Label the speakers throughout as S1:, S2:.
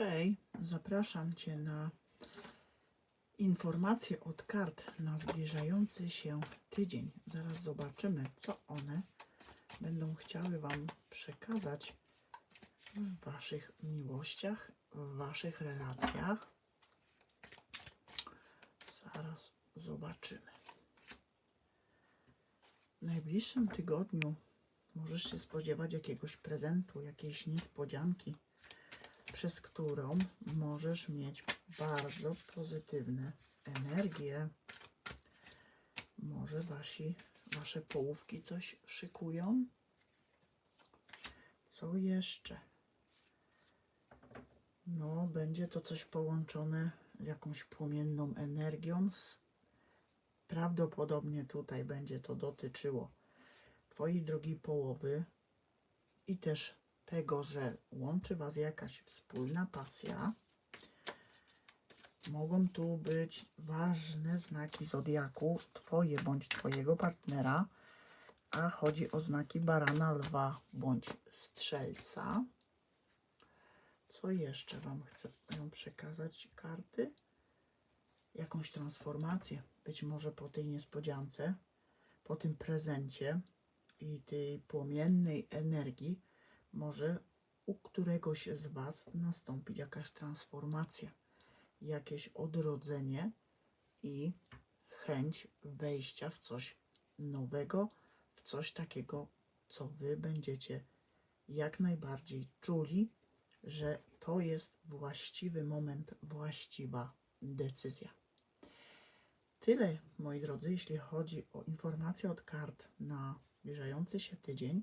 S1: Hej, zapraszam Cię na informacje od kart na zbliżający się tydzień. Zaraz zobaczymy, co one będą chciały Wam przekazać w Waszych miłościach, w Waszych relacjach. Zaraz zobaczymy. W najbliższym tygodniu możesz się spodziewać jakiegoś prezentu, jakiejś niespodzianki, przez którą możesz mieć bardzo pozytywne energie. Może wasi, wasze połówki coś szykują? Co jeszcze? No, będzie to coś połączone z jakąś płomienną energią. Prawdopodobnie tutaj będzie to dotyczyło Twojej drugiej połowy i też tego, że łączy Was jakaś wspólna pasja. Mogą tu być ważne znaki zodiaku, Twoje bądź Twojego partnera, a chodzi o znaki barana, lwa bądź strzelca. Co jeszcze Wam chcę przekazać karty? Jakąś transformację, być może po tej niespodziance, po tym prezencie i tej płomiennej energii, może u któregoś z Was nastąpić jakaś transformacja, jakieś odrodzenie i chęć wejścia w coś nowego, w coś takiego, co Wy będziecie jak najbardziej czuli, że to jest właściwy moment, właściwa decyzja. Tyle, moi drodzy, jeśli chodzi o informacje od kart na zbliżający się tydzień.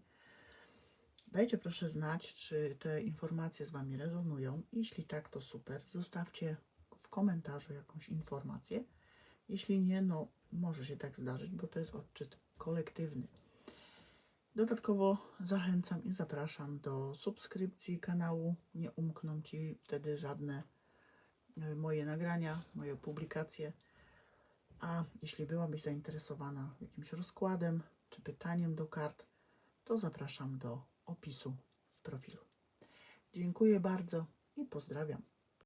S1: Dajcie proszę znać, czy te informacje z Wami rezonują. Jeśli tak, to super. Zostawcie w komentarzu jakąś informację. Jeśli nie, no może się tak zdarzyć, bo to jest odczyt kolektywny. Dodatkowo zachęcam i zapraszam do subskrypcji kanału. Nie umkną Ci wtedy żadne e, moje nagrania, moje publikacje. A jeśli byłabyś zainteresowana jakimś rozkładem czy pytaniem do kart, to zapraszam do opisu w profilu. Dziękuję bardzo i pozdrawiam.